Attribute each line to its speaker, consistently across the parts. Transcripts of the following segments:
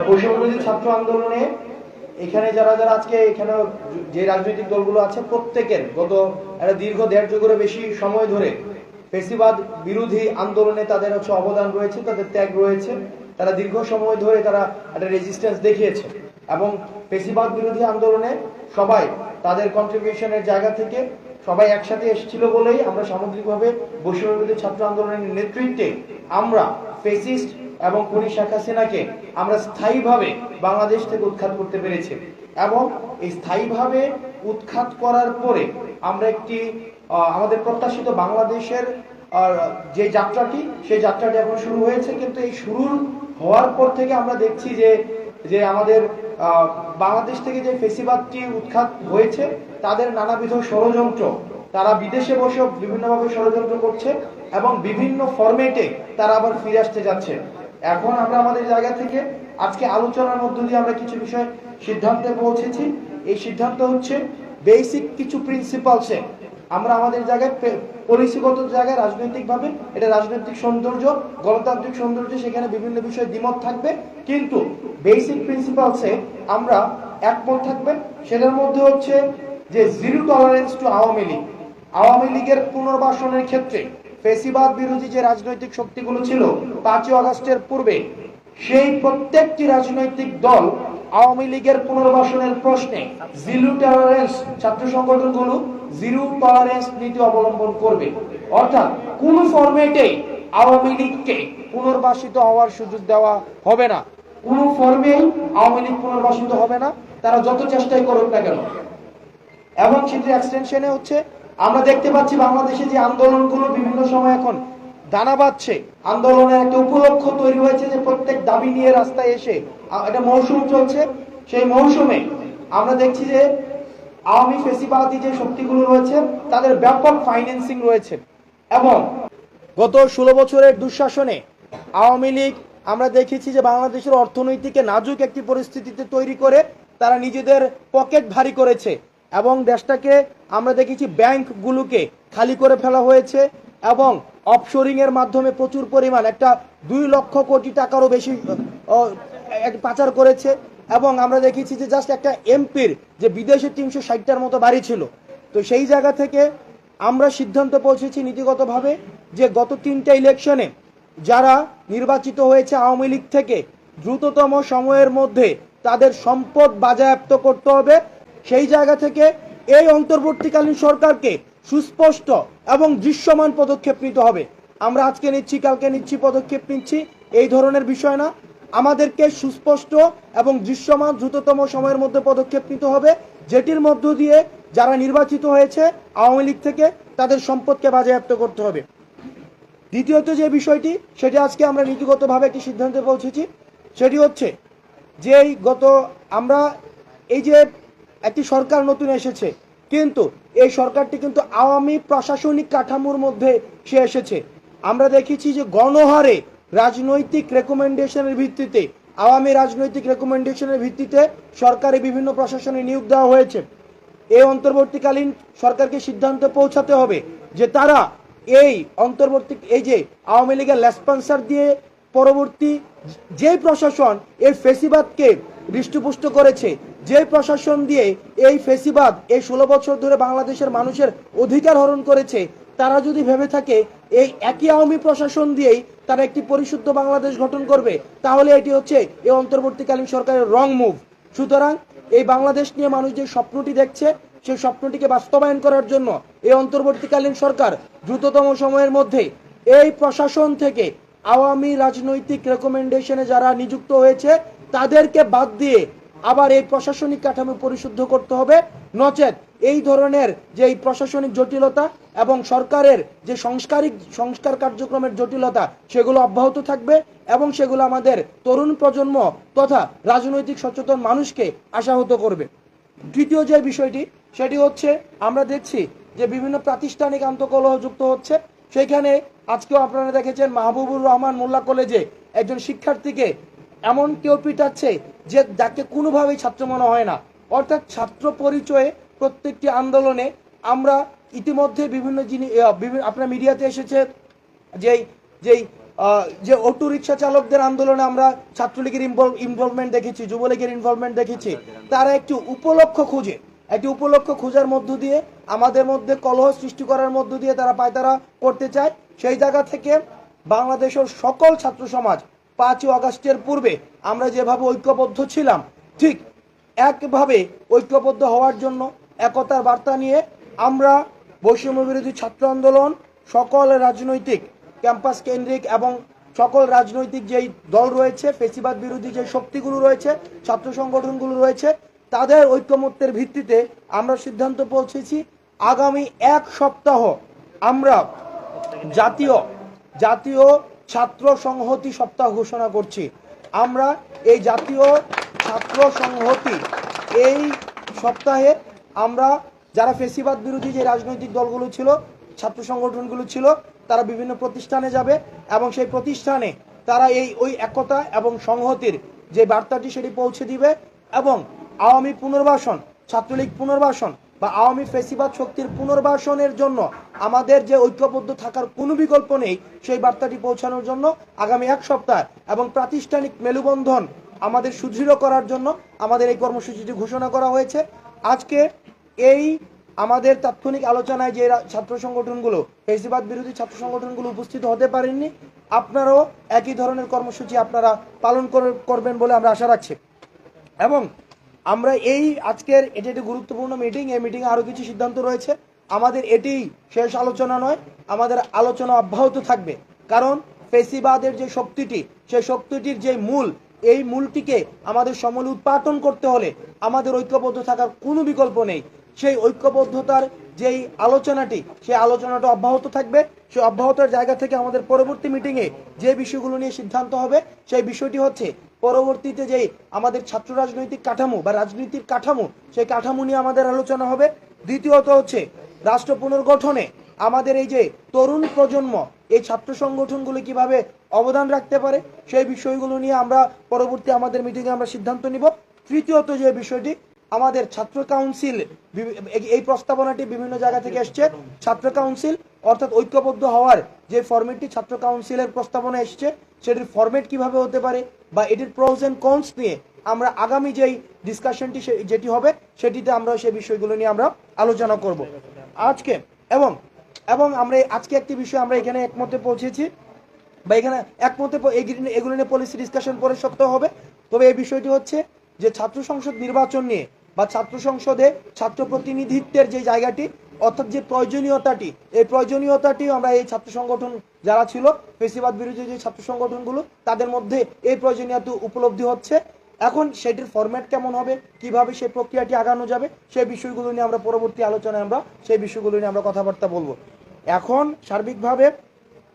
Speaker 1: ছাত্র আন্দোলনে এখানে যারা যারা আজকে এখানে যে রাজনৈতিক দলগুলো আছে, প্রত্যেকের গত একটা দীর্ঘ দেড় যুগেরও বেশি সময় ধরে ফেসিবাদ বিরোধী আন্দোলনে তাদের হচ্ছে অবদান রয়েছে, তাদের ত্যাগ রয়েছে। তারা দীর্ঘ সময় ধরে তারা একটা রেজিস্ট্যান্স দেখিয়েছে এবং ফেসিবাদ বিরোধী আন্দোলনে সবাই তাদের কন্ট্রিবিউশনের জায়গা থেকে সবাই একসাথে এসেছিল বলেই আমরা সামগ্রিকভাবে বৈষম্যবিরোধী ছাত্র আন্দোলনের নেতৃত্বে আমরা ফেসিস্ট এবং খুনি শেখ হাসিনাকে আমরা স্থায়ীভাবে বাংলাদেশ থেকে উৎখাত করতে পেরেছি এবং এই স্থায়ীভাবে উৎখাত করার পরে আমরা একটি আমাদের প্রত্যাশিত বাংলাদেশের যে যাত্রাটি, সেই যাত্রাটি এখন শুরু হয়েছে। কিন্তু এই শুরুর হওয়ার পর থেকে আমরা দেখছি যে যে আমাদের বাংলাদেশ থেকে যে ফেসিবাদটি উৎখাত হয়েছে, তাদের নানাবিধ ষড়যন্ত্র। তারা বিদেশে বসে বিভিন্নভাবে ষড়যন্ত্র করছে এবং বিভিন্ন ফরম্যাটে তারা আবার ফিরে আসতে যাচ্ছে। এখন আমরা আমাদের জায়গা থেকে আজকে আলোচনার মধ্য দিয়ে আমরা কিছু বিষয় সিদ্ধান্তে পৌঁছেছি। এই সিদ্ধান্ত হচ্ছে বেসিক কিছু প্রিন্সিপালসে আমরা আমাদের জায়গায় পলিসিগত জায়গায় রাজনৈতিকভাবে এটা রাজনৈতিক সৌন্দর্য, গণতান্ত্রিক সৌন্দর্য সেখানে বিভিন্ন বিষয়ে দ্বিমত থাকবে। কিন্তু বেসিক প্রিন্সিপালসে আমরা একমত থাকবে। সেটার মধ্যে হচ্ছে যে zero tolerance to Awami League. Awami লীগের পুনর্বাসনের ক্ষেত্রে ফেসিবাদ বিরোধী যে রাজনৈতিক শক্তিগুলো ছিল পাঁচই আগস্টের পূর্বে, সেই প্রত্যেকটি রাজনৈতিক দল আওয়ামী লীগের পুনর্বাসনের প্রশ্নে জিরো টলারেন্স ছাত্র সংগঠনগুলো, জিরো টলারেন্স নীতি অবলম্বন করবে। অর্থাৎ কোন ফরম্যাটে আওয়ামী লীগকে পুনর্বাসিত হওয়ার সুযোগ দেওয়া হবে না। কোন ফর্মেই আওয়ামী লীগ পুনর্বাসিত হবে না। তারা যত চেষ্টাই করুক না কেন। এবং সেটির এক্সটেনশনে হচ্ছে আমরা দেখতে পাচ্ছি বাংলাদেশে যে আন্দোলনগুলো বিভিন্ন সময় এখন দানা বাঁধছে। আন্দোলনের একটা উপলক্ষ তৈরি হয়েছে যে প্রত্যেক দাবি নিয়ে রাস্তায় এসে একটা মৌসুম চলছে। সেই মৌসুমে আমরা দেখছি যে আওয়ামী ফেসিবাদী যে শক্তিগুলো রয়েছে, তাদের ব্যাপক ফাইন্যান্সিং রয়েছে। এবং গত ষোলো বছরের দুঃশাসনে আওয়ামী লীগ, আমরা দেখেছি যে বাংলাদেশের অর্থনৈতিকে নাজুক একটি পরিস্থিতিতে তৈরি করে তারা নিজেদের পকেট ভারী করেছে। এবং দেশটাকে আমরা দেখেছি ব্যাংকগুলোকে খালি করে ফেলা হয়েছে এবং অফশোরিং এর মাধ্যমে প্রচুর পরিমাণ একটা দুই লক্ষ কোটি টাকারও বেশি পাচার করেছে এবং আমরা দেখেছি যে জাস্ট একটা এমপির যে বিদেশে তিনশো ষাটটার মতো বাড়ি ছিল। তো সেই জায়গা থেকে আমরা সিদ্ধান্ত পৌঁছেছি নীতিগতভাবে যে গত তিনটা ইলেকশনে যারা নির্বাচিত হয়েছে আওয়ামী লীগ থেকে, দ্রুততম সময়ের মধ্যে তাদের সম্পদ বাজেয়াপ্ত করতে হবে সেই জায়গা থেকে এই অন্তর্বর্তীকালীন সরকারকে সুস্পষ্ট এবং দৃশ্যমান পদক্ষেপ নিতে হবে। আমরা আজকে নিচ্ছি, কালকে নিচ্ছি, পদক্ষেপ নিচ্ছি, এই ধরনের বিষয় না। আমাদেরকে সুস্পষ্ট এবং দৃশ্যমান দ্রুততম সময়ের মধ্যে পদক্ষেপ নিতে হবে, যেটির মধ্য দিয়ে যারা নির্বাচিত হয়েছে আওয়ামী লীগ থেকে, তাদের সম্পদকে বাজেয়াপ্ত করতে হবে। দ্বিতীয়ত যে বিষয়টি, সেটি আজকে আমরা নীতিগতভাবে একটি সিদ্ধান্তে পৌঁছেছি, সেটি হচ্ছে যে এই গত আমরা এই যে একটি সরকার নতুন এসেছে। কিন্তু এই সরকারটি কিন্তু আওয়ামী প্রশাসনিক কাঠামোর মধ্যে সে এসেছে। আমরা দেখেছি যে গণহারে রাজনৈতিক রেকমেন্ডেশনের ভিত্তিতে, আওয়ামী রাজনৈতিক রেকমেন্ডেশনের ভিত্তিতে সরকারি বিভিন্ন প্রশাসনে নিয়োগ দেওয়া হয়েছে। এই অন্তর্বর্তীকালীন সরকারকে সিদ্ধান্তে পৌঁছাতে হবে যে তারা এই অন্তর্বর্তী, এই যে আওয়ামী লীগের লেসপন্সার দিয়ে পরবর্তী যে প্রশাসন এই ফেসিবাদকে হৃষ্টপুষ্ট করেছে যে প্রশাসন দিয়ে এই ফেসিবাদ এই ষোলো বছর ধরে বাংলাদেশের মানুষের অধিকার হরণ করেছে, তারা যদি ভেবে থাকে এই একই আওয়ামী প্রশাসন দিয়েই তারা একটি পরিশুদ্ধ বাংলাদেশ গঠন করবে, তাহলে এটি হচ্ছে এই অন্তর্বর্তীকালীন সরকারের রং মুভ সুতরাং এই বাংলাদেশ নিয়ে মানুষ যে স্বপ্নটি দেখছে, সেই স্বপ্নটিকে বাস্তবায়ন করার জন্য এই অন্তর্বর্তীকালীন সরকার দ্রুততম সময়ের মধ্যে এই প্রশাসন থেকে আওয়ামী রাজনৈতিক রেকমেন্ডেশনে যারা নিযুক্ত হয়েছে, তাদেরকে বাদ দিয়ে আবার এই প্রশাসনিক কাঠামো পরিশুদ্ধ করতে হবে। নচেত এই ধরনের যে এই প্রশাসনিক জটিলতা এবং সরকারের যে সংস্কারিক সংস্কার কার্যক্রমের জটিলতা, সেগুলো অব্যাহত থাকবে এবং সেগুলো আমাদের তরুণ প্রজন্ম তথা রাজনৈতিক সচেতন মানুষকে আশাহত করবে। তৃতীয় যে বিষয়টি, সেটি হচ্ছে আমরা দেখছি যে বিভিন্ন প্রাতিষ্ঠানিক আন্তকলহ যুক্ত হচ্ছে। সেখানে আজকেও আপনারা দেখেছেন মাহবুবুর রহমান মোল্লা কলেজে একজন শিক্ষার্থীকে এমন কেউ পিটাচ্ছে যে যাকে কোনোভাবেই ছাত্র মনে হয় না। অর্থাৎ ছাত্র পরিচয়ে প্রত্যেকটি আন্দোলনে আমরা ইতিমধ্যে বিভিন্ন জিনিস আপনার মিডিয়াতে এসেছে যেই যেই যে অটো রিক্সা চালকদের আন্দোলনে আমরা ছাত্রলীগের ইনভলভ ইনভলভমেন্ট দেখেছি, যুবলীগের ইনভলভমেন্ট দেখেছি। তারা একটি উপলক্ষ খুঁজে, একটি উপলক্ষ খোঁজার মধ্য দিয়ে, আমাদের মধ্যে কলহ সৃষ্টি করার মধ্য দিয়ে তারা পায়তারা করতে চায়। সেই জায়গা থেকে বাংলাদেশের সকল ছাত্র সমাজ পাঁচই আগস্টের পূর্বে আমরা যেভাবে ঐক্যবদ্ধ ছিলাম, ঠিক একভাবে ঐক্যবদ্ধ হওয়ার জন্য একতার বার্তা নিয়ে আমরা বৈষম্য বিরোধী ছাত্র আন্দোলন, সকল রাজনৈতিক ক্যাম্পাস কেন্দ্রিক এবং সকল রাজনৈতিক যেই দল রয়েছে, ফেসিবাদ বিরোধী যে শক্তিগুলো রয়েছে, ছাত্র সংগঠনগুলো রয়েছে, তাদের ঐক্যমত্যের ভিত্তিতে আমরা সিদ্ধান্ত পৌঁছেছি। আগামী এক সপ্তাহ আমরা জাতীয় জাতীয় ছাত্র সংহতি সপ্তাহ ঘোষণা করছি। আমরা এই জাতীয় ছাত্র সংহতি এই সপ্তাহে আমরা যারা ফেসিবাদ বিরোধী যে রাজনৈতিক দলগুলো ছিল, ছাত্র সংগঠনগুলো ছিল, তারা বিভিন্ন প্রতিষ্ঠানে যাবে এবং সেই প্রতিষ্ঠানে তারা এই ওই একতা এবং সংহতির যে বার্তাটি সেটি পৌঁছে দিবে এবং আওয়ামী পুনর্বাসন, ছাত্রলীগ পুনর্বাসন বা আওয়ামী ফেসিবাদ শক্তির পুনর্বাসনের জন্য আমাদের যে ঐক্যবদ্ধ থাকার কোনো বিকল্প নেই, সেই বার্তাটি পৌঁছানোর জন্য আগামী এক সপ্তাহ এবং প্রাতিষ্ঠানিক মেলুবন্ধন আমাদের সুদৃঢ় করার জন্য আমাদের এই কর্মসূচিটি ঘোষণা করা হয়েছে। আজকে এই আমাদের তাৎক্ষণিক আলোচনায় যে ছাত্র সংগঠনগুলো, ফেসিবাদ বিরোধী ছাত্র সংগঠনগুলো উপস্থিত হতে পারেননি, আপনারাও একই ধরনের কর্মসূচি আপনারা পালন করে- করবেন বলে আমরা আশা রাখছি। এবং আমরা এই আজকের এটি একটি গুরুত্বপূর্ণ মিটিং এই মিটিংয়ে আরও কিছু সিদ্ধান্ত রয়েছে। আমাদের এটি শেষ আলোচনা নয়, আমাদের আলোচনা অব্যাহত থাকবে। কারণ ফেসিবাদের যে শক্তিটি, সেই শক্তিটির যে মূল, এই মূলটিকে আমাদের সমূলে উৎপাদন করতে হলে আমাদের ঐক্যবদ্ধ থাকার কোনো বিকল্প নেই। সেই ঐক্যবদ্ধতার যেই আলোচনাটি, সেই আলোচনাটা অব্যাহত থাকবে। সেই অব্যাহতার জায়গা থেকে আমাদের পরবর্তী মিটিংয়ে যে বিষয়গুলো নিয়ে সিদ্ধান্ত হবে, সেই বিষয়টি হচ্ছে পরবর্তীতে যে আমাদের ছাত্র রাজনৈতিক কাঠামো বা রাজনীতির কাঠামো, সেই কাঠামো নিয়ে আমাদের আলোচনা হবে। দ্বিতীয়ত হচ্ছে রাষ্ট্র পুনর্গঠনে আমাদের এই যে তরুণ প্রজন্ম, এই ছাত্র সংগঠনগুলো কীভাবে অবদান রাখতে পারে, সেই বিষয়গুলো নিয়ে আমরা পরবর্তী আমাদের মিটিংয়ে আমরা সিদ্ধান্ত নিব। তৃতীয়ত যে বিষয়টি, আমাদের ছাত্র কাউন্সিল এই প্রস্তাবনাটি বিভিন্ন জায়গা থেকে এসছে। ছাত্র কাউন্সিল অর্থাৎ ঐক্যবদ্ধ হওয়ার যে ফরম্যাটটি ছাত্র কাউন্সিলের প্রস্তাবনা এসছে, সেটির ফরম্যাট কীভাবে হতে পারে বা এটির প্রোজ এন্ড কনস নিয়ে আমরা আগামী যেই ডিসকাশনটি যেটি হবে, সেটিতে আমরা সেই বিষয়গুলো নিয়ে আমরা আলোচনা করব। আজকে এবং এবং আমরা আজকে একটি বিষয় আমরা এখানে একমতে পৌঁছেছি বা এখানে একমতে এগুলো নিয়ে পলিসি ডিসকাশন পরে সপ্তাহ হবে। তবে এই বিষয়টি হচ্ছে যে ছাত্র সংসদ নির্বাচন নিয়ে বা ছাত্র সংসদে ছাত্র প্রতিনিধিত্বের যে জায়গাটি অর্থাৎ যে প্রয়োজনীয়তাটি, এই প্রয়োজনীয়তাটি আমরা এই ছাত্র সংগঠন যারা ছিল, ফেসিবাদ বিরোধী যে ছাত্র সংগঠনগুলো, তাদের মধ্যে এই প্রয়োজনীয়তা উপলব্ধি হচ্ছে। এখন সেটির ফরম্যাট কেমন হবে, কীভাবে সেই প্রক্রিয়াটি আগানো যাবে, সেই বিষয়গুলো নিয়ে আমরা পরবর্তী আলোচনায় আমরা, সেই বিষয়গুলো নিয়ে আমরা কথাবার্তা বলব। এখন সার্বিকভাবে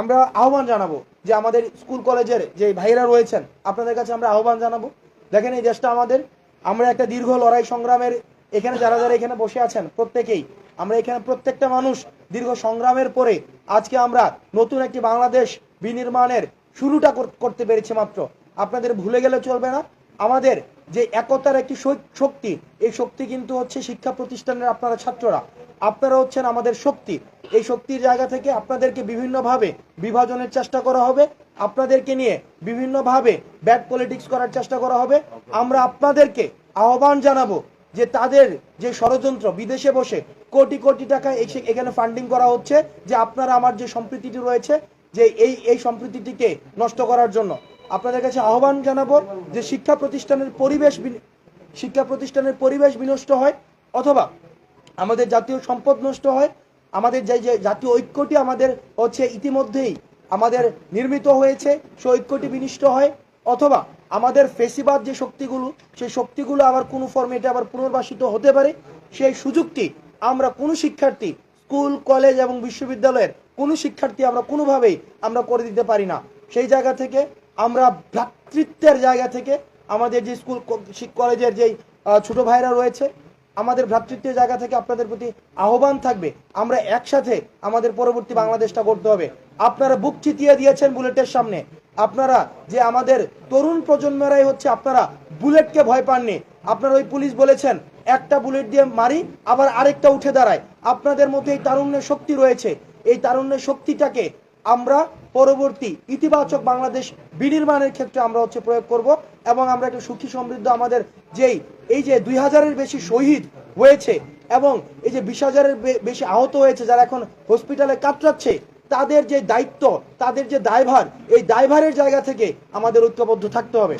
Speaker 1: আমরা আহ্বান জানাব যে আমাদের স্কুল কলেজের যে ভাইরা রয়েছেন, আপনাদের কাছে আমরা আহ্বান জানাব। দেখেন এই দেশটা আমাদের, আমরা একটা দীর্ঘ লড়াই সংগ্রামের এখানে যারা যারা এখানে বসে আছেন, প্রত্যেকেই, আমরা এখানে প্রত্যেকটা মানুষ দীর্ঘ সংগ্রামের পরে আজকে আমরা নতুন একটি বাংলাদেশ বিনির্মাণের শুরুটা করতে পেরেছি মাত্র। আপনাদের ভুলে গেলে চলবে না। আমাদের যে একতার একটি শক্তি, এই শক্তি কিন্তু হচ্ছে শিক্ষা প্রতিষ্ঠানের আপনারা ছাত্ররা। আপনারা হচ্ছেন আমাদের শক্তি। এই শক্তির জায়গা থেকে আপনাদেরকে বিভিন্নভাবে বিভাজনের চেষ্টা করা হবে। আপনাদেরকে নিয়ে বিভিন্নভাবে ব্যাড পলিটিক্স করার চেষ্টা করা হবে। আমরা আপনাদেরকে আহ্বান জানাব যে তাদের যে ষড়যন্ত্র, বিদেশে বসে কোটি কোটি টাকা এখানে ফান্ডিং করা হচ্ছে, যে আপনারা আমার যে সম্প্রীতিটি রয়েছে, যে এই এই সম্প্রীতিটিকে নষ্ট করার জন্য। আপনাদের কাছে আহ্বান জানাব যে শিক্ষা প্রতিষ্ঠানের পরিবেশ শিক্ষা প্রতিষ্ঠানের পরিবেশ বিনষ্ট হয়, অথবা আমাদের জাতীয় সম্পদ নষ্ট হয়, আমাদের যে যে জাতীয় ঐক্যটি আমাদের হচ্ছে ইতিমধ্যেই আমাদের নির্মিত হয়েছে সেই ঐক্যটি বিনিষ্ট হয়, অথবা আমাদের ফেসিবাদ যে শক্তিগুলো, সেই শক্তিগুলো আবার কোনো ফর্মেটে আবার পুনর্বাসিত হতে পারে। সেই সুযোগটি আমরা কোনো শিক্ষার্থী, স্কুল, কলেজ এবং বিশ্ববিদ্যালয়ের কোনো শিক্ষার্থী আমরা কোনোভাবেই আমরা করে দিতে পারি না। সেই জায়গা থেকে আমরা ভ্রাতৃত্বের জায়গা থেকে আমাদের যে স্কুল কলেজের যেই ছোট ভাইরা রয়েছে, আমাদের ভ্রাতৃত্বের জায়গা থেকে আপনাদের প্রতি আহ্বান থাকবে। আমরা একসাথে আমাদের পরবর্তী বাংলাদেশটা করতে হবে। আপনারা বুক চিতিয়ে দিয়েছেন বুলেটের সামনে। আপনারা যে আমাদের তরুণ প্রজন্মেরাই হচ্ছে আপনারা বুলেটকে ভয় পাননি। আপনারা ওই পুলিশ বলেছেন, একটা বুলেট দিয়ে মারি, আবার আরেকটা উঠে দাঁড়ায়। আপনাদের মধ্যে এই তারুণ্যের শক্তি রয়েছে। এই তারুণ্যের শক্তিটাকে
Speaker 2: আমরা পরবর্তী ইতিবাচক বাংলাদেশ বিনির্মাণের ক্ষেত্রে আমরা হচ্ছে প্রয়োগ করব এবং আমরা একটা সুখী সমৃদ্ধ আমাদের যেই, এই যে দুই হাজারের বেশি শহীদ হয়েছে এবং এই যে বিশ হাজারের বেশি আহত হয়েছে, যারা এখন হসপিটালে কাতরাচ্ছে তাদের যে দায়িত্ব তাদের যে দায়ভার এই দায়ভারের জায়গা থেকে আমাদের ঐক্যবদ্ধ থাকতে হবে।